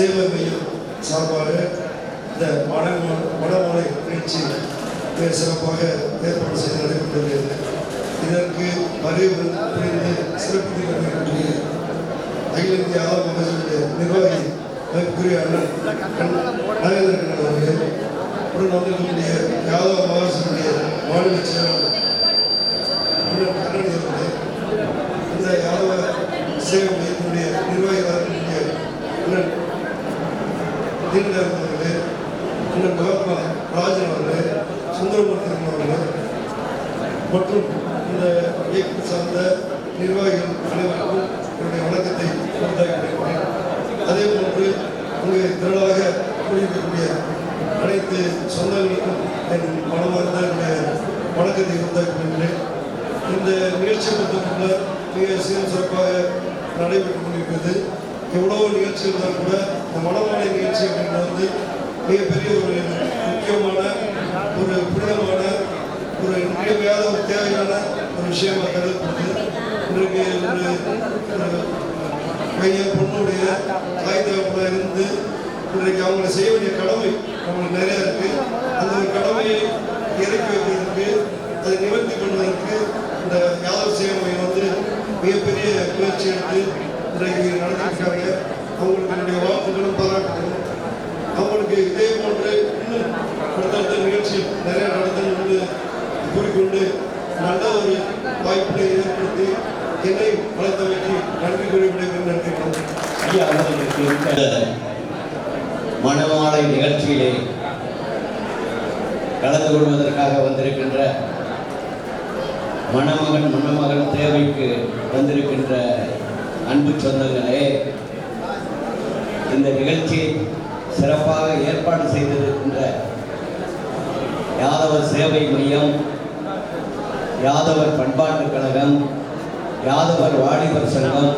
சேவை சார்பாக இந்த மன மனமலை நிகழ்ச்சி மிக சிறப்பாக ஏற்பாடு செய்து நடைபெற்றது இதற்கு பதிவு புரிந்து சிறப்பு கொண்டிருக்கக்கூடிய அகில இந்திய ஆதரவு மகசூலுடைய நிர்வாகி மதிப்புக்குரிய அண்ணன் நாகேந்திரன் அவர்கள் உடன் வந்திருக்கக்கூடிய யாதவ மகாசனுடைய மாநில செயலாளர் அண்ணன் கண்ணன் அவர்களே இந்த யாதவ சேவை மையத்தினுடைய நிர்வாகிகளாக இருக்கக்கூடிய அண்ணன் தீனதயாள் அவர்களே அண்ணன் மகாத்மா ராஜன் அவர்களே சுந்தரமூர்த்தி அவர்களே மற்றும் இந்த இயக்கம் சார்ந்த நிர்வாகிகள் அனைவருக்கும் என்னுடைய வணக்கத்தை உறுத்தாக்கியிருக்கிறேன் அதே போன்று அங்கு திரளாக குடியிருக்கக்கூடிய அனைத்து சொந்தங்களுக்கும் என் மனமார்ந்த என்னுடைய வணக்கத்தை உறுத்தாக்கியிருக்கிறேன் இந்த நிகழ்ச்சி பொறுத்தவரை மிக சீரும் சிறப்பாக நடைபெற்றுக் கொண்டிருக்கிறது. எவ்வளோ நிகழ்ச்சி இருந்தால் கூட இந்த மனமான நிகழ்ச்சி அப்படின்றது வந்து மிகப்பெரிய ஒரு முக்கியமான ஒரு புனிதமான ஒரு நிகழ்வையாத ஒரு தேவையான ஒரு விஷயமாக கருதப்படுது. இன்றைக்கு ஒரு ஒரு பையன் பொண்ணுடைய தாய் தகப்பனாக இருந்து இன்றைக்கு அவங்க செய்ய வேண்டிய கடமை அவங்களுக்கு நிறைய இருக்கு. அந்த ஒரு கடமையை இறக்கி வைப்பதற்கு அதை நிவர்த்தி பண்ணுவதற்கு இந்த யாதவ் சேவை மையம் வந்து மிகப்பெரிய முயற்சி எடுத்து இன்றைக்கு நடந்திருக்காங்க அவங்களுக்கு என்னுடைய வாழ்த்துக்களும் பாராட்டுகளும் அவங்களுக்கு இதே போன்று இன்னும் அடுத்தடுத்த நிகழ்ச்சி நிறைய நடத்தணும்னு கூறிக்கொண்டு நல்ல ஒரு வாய்ப்பினை ஏற்படுத்தி என்னை வளர்த்தமைக்கு நன்றி கூறி விடைபெறும் நன்றி. ஐயா அவர்களுக்கு மணமாலை நிகழ்ச்சியிலே கலந்து கொள்வதற்காக வந்திருக்கின்ற மணமகன் மணமகன் தேவைக்கு வந்திருக்கின்ற அன்பு சொந்தங்களே இந்த நிகழ்ச்சியை சிறப்பாக ஏற்பாடு செய்திருக்கின்ற யாதவர் சேவை மையம் யாதவர் பண்பாட்டுக் கழகம் யாதவர் வாலிபர் சங்கம்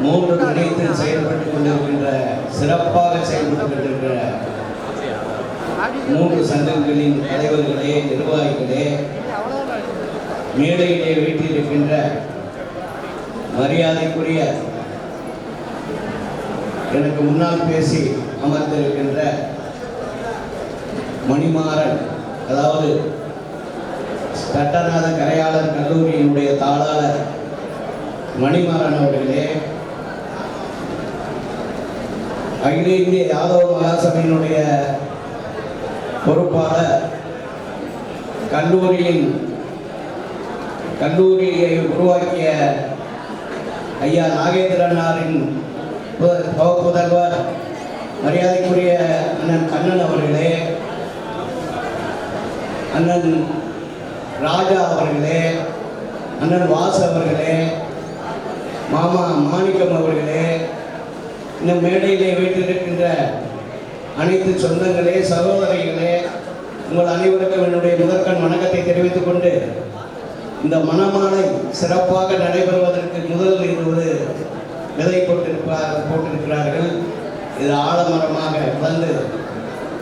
மூன்று இணைத்து செயல்பட்டுக் கொண்டிருக்கின்ற சிறப்பாக செயல்பட்டுக் கொண்டிருக்கிற மூன்று சங்கங்களின் தலைவர்களே நிர்வாகிகளே மேடையிலே வீட்டிருக்கின்ற மரியாதைக்குரிய எனக்கு முன்னால் பேசி அமர்ந்திருக்கின்ற மணிமாறன் அதாவது சட்டநாத கரையாளர் கல்லூரியினுடைய தாளாளர் மணிமாறன் அவர்களே அகில இந்திய யாதவ மகாசபையினுடைய பொறுப்பாளர் கல்லூரியின் கல்லூரியை உருவாக்கிய ஐயா நாகேந்திரனாரின் முதல்வர் மரியாதைக்குரிய அண்ணன் கண்ணன் அவர்களே அண்ணன் ராஜா அவர்களே அண்ணன் வாசு அவர்களே மாமா மாணிக்கம் அவர்களே இந்த மேடையிலே வைத்திருக்கின்ற அனைத்து சொந்தங்களே சகோதரிகளே உங்கள் அனைவருக்கும் என்னுடைய முதற்கண் வணக்கத்தை தெரிவித்துக் கொண்டு இந்த மணமாலை சிறப்பாக நடைபெறுவதற்கு முதல் இருவது விதை போட்டிருப்பார் போட்டிருக்கிறார்கள். இது ஆலமரமாக வளர்ந்து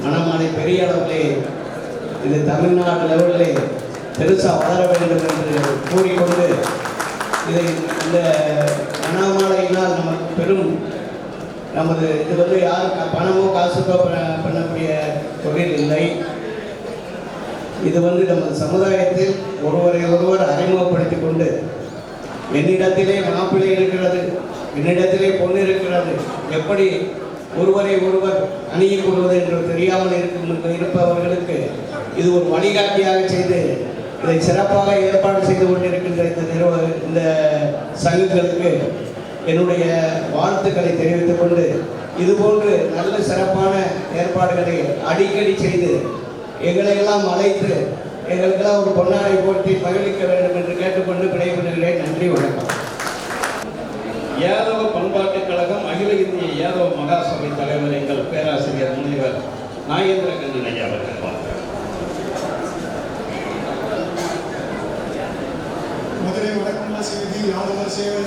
மணமாலை பெரிய அளவிலே இது தமிழ்நாடு லெவலிலே பெருசாக வளர வேண்டும் என்று கூறிக்கொண்டு இதை இந்த மணமாலையினால் நமக்கு பெரும் நமது இது வந்து யாரும் பணமோ காசுக்கோ ப- பண்ணக்கூடிய தொழில் இல்லை. இது வந்து நமது சமுதாயத்தில் ஒருவரை ஒருவர் அறிமுகப்படுத்திக் கொண்டு என்னிடத்திலே மாப்பிள்ளை இருக்கிறது என்னிடத்திலே பொண்ணு இருக்கிறது எப்படி ஒருவரை ஒருவர் அணியிக் கொள்வது என்று தெரியாமல் இருக்கும் இருப்பவர்களுக்கு இது ஒரு வழிகாட்டியாக செய்து இதை சிறப்பாக ஏற்பாடு செய்து கொண்டிருக்கின்ற இந்த நிறுவ இந்த சங்கங்களுக்கு என்னுடைய வாழ்த்துக்களை தெரிவித்துக் கொண்டு இதுபோன்று நல்ல சிறப்பான ஏற்பாடுகளை அடிக்கடி செய்து எங்களையெல்லாம் அழைத்து எங்களுக்கெல்லாம் ஒரு பொன்னாடை போட்டி மகிழ்விக்க வேண்டும் என்று கேட்டுக்கொண்டு விடைபெறுகிறேன். நன்றி வணக்கம். யாதவ பண்பாட்டுக் கழகம் அகில இந்திய யாதவ மகாசபை தலைவர் எங்கள் பேராசிரியர் முனைவர் நாகேந்திர கண்ணன் ஐயா அவர்கள். மதுரை வடக்குமாசி விதி யாதவர் சேவை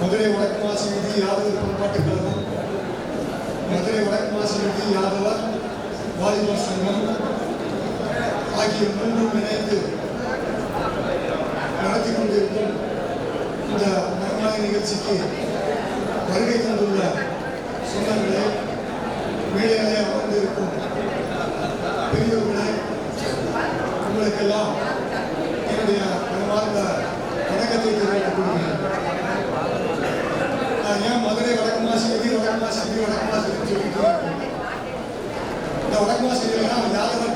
மதுரை வடக்கு மாசி விதி யாதவர் பண்பாட்டு கழகம் மதுரை வடக்கு மாசி விதி யாதவர் வாலிபர் சங்கம் ஆகிய மூன்றும் இணைந்து நடத்தி கொண்டிருக்கும் இந்த மரமாலை நிகழ்ச்சிக்கு வருகை தந்துள்ள சொந்தங்களே மேடையிலே அமர்ந்திருக்கும் பெரியவர்களே உங்களுக்கெல்லாம் என்னுடைய மனமார்ந்த வணக்கத்தை தெரிவித்துக் இந்த உடம்பு சரியில்லைன்னா யாரும்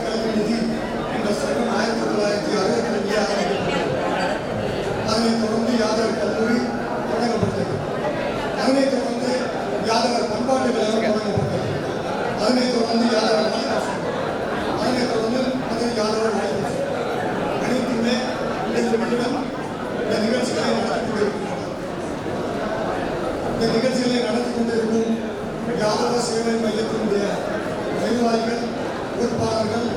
இயக்கத்தினுடைய செயலாளர்கள் பொறுப்பாளர்கள்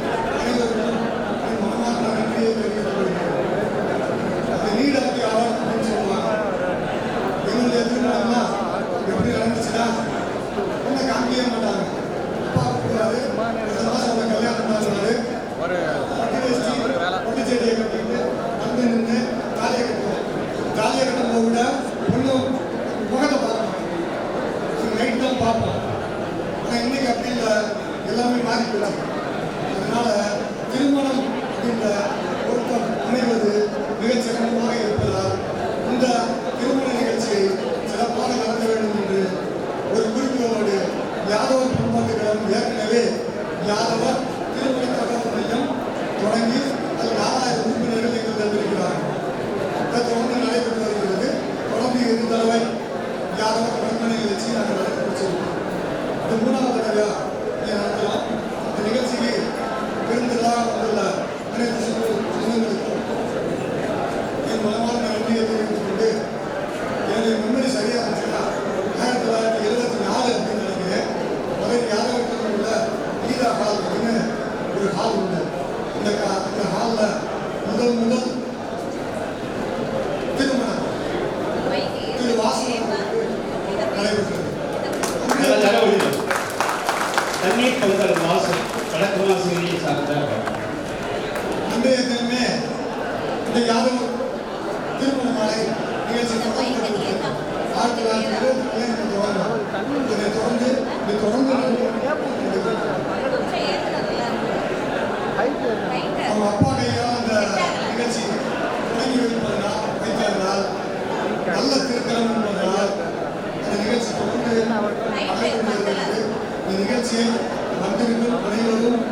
நிகழ்ச்சியில் வந்திருக்கும் அனைவரும்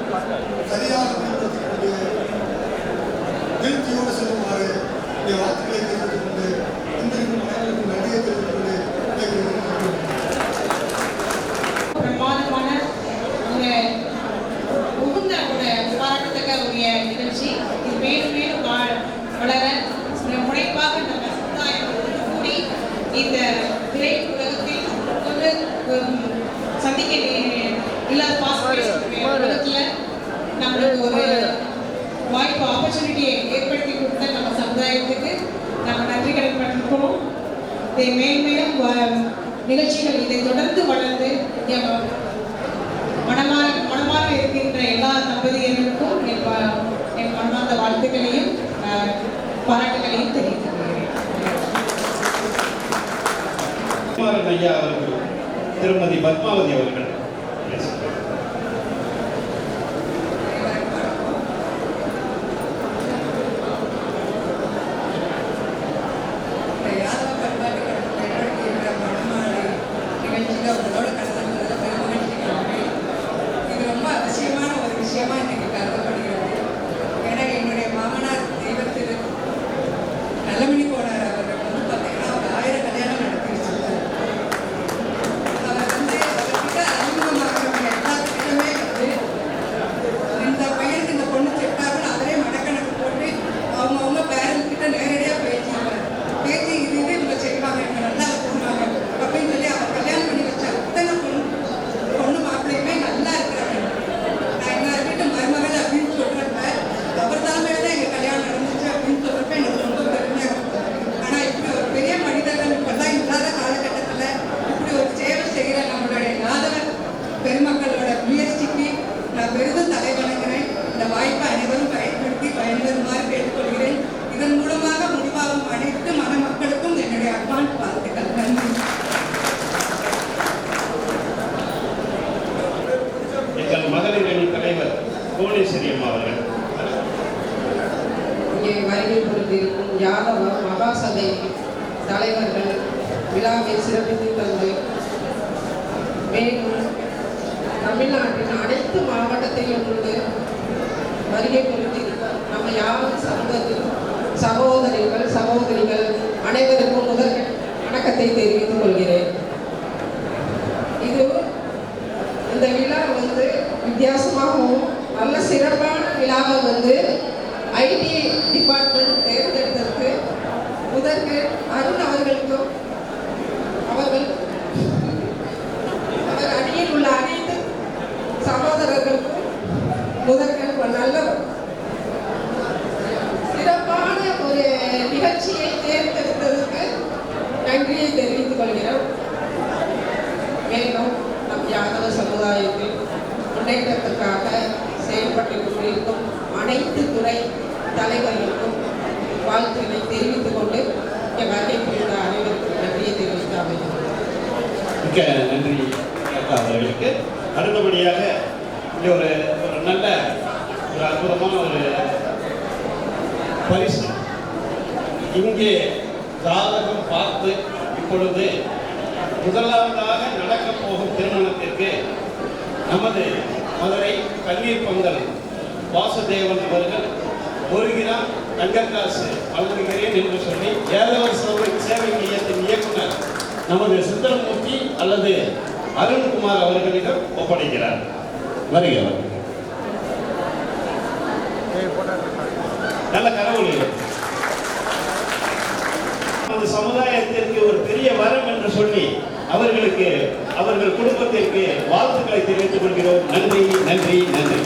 சரியாக திருப்தியோடு செல்லுமாறு வார்த்தைகளை தெரிவித்துக் கொண்டு ஒரு வாய்ப்பு ஆப்பர்ச்சுனிட்டியை ஏற்படுத்தி கொடுத்த நம்ம சமுதாயத்துக்கு நம்ம நன்றி கடன் பண்ணிருக்கோம் இதை மேன்மேலும் நிகழ்ச்சிகள் இதை தொடர்ந்து வளர்ந்து மனமாக மனமாக இருக்கின்ற எல்லா தம்பதியர்களுக்கும் என் மனமார்ந்த வாழ்த்துக்களையும் பாராட்டுகளையும் தெரிவித்துக் கொள்கிறேன் ஐயா அவர்கள் திருமதி பத்மாவதி அவர்கள் பேசுகிறார். கோடீஸ்வரி அம்மா அவர்கள் இங்கே வருகை பொறுத்திருக்கும் யாதவ மகாசபை தலைவர்கள் விழாவை சிறப்பித்து தந்து மேலும் தமிழ்நாட்டின் அனைத்து மாவட்டத்திலும் இருந்து வருகை பொறுத்திருக்கும் நம்ம யாரும் சமூகத்தில் சகோதரிகள் சகோதரிகள் அனைவருக்கும் முதல் வணக்கத்தை தெரிவித்துக் கொள்கிறேன். தலைவர்களுக்கும் வாழ்த்துக்களை தெரிவித்துக் கொண்டு இங்கே வருகை புரிந்த அனைவருக்கும் நன்றியை தெரிவித்து அமைகிறேன் நன்றி அவர்களுக்கு. அடுத்தபடியாக இங்கே ஒரு ஒரு நல்ல ஒரு அற்புதமான ஒரு பரிசு. இங்கே ஜாதகம் பார்த்து இப்பொழுது முதலாவதாக நடக்கப் போகும் திருமணத்திற்கு நமது மதுரை கண்ணீர் பந்தல் வாசுதேவன் அவர்கள் ஒரு கிராம் தங்கக்காசு வழங்குகிறேன் என்று சொல்லி ஏழவர் சேவை சேவை மையத்தின் இயக்குனர் நமது சுந்தரமூர்த்தி அல்லது அருண்குமார் அவர்களிடம் ஒப்படைக்கிறார். வருகிறவர். நல்ல கடவுள் நமது சமுதாயத்திற்கு ஒரு பெரிய வரம் என்று சொல்லி அவர்களுக்கு அவர்கள் குடும்பத்திற்கு வாழ்த்துக்களை தெரிவித்துக் கொள்கிறோம். நன்றி நன்றி நன்றி.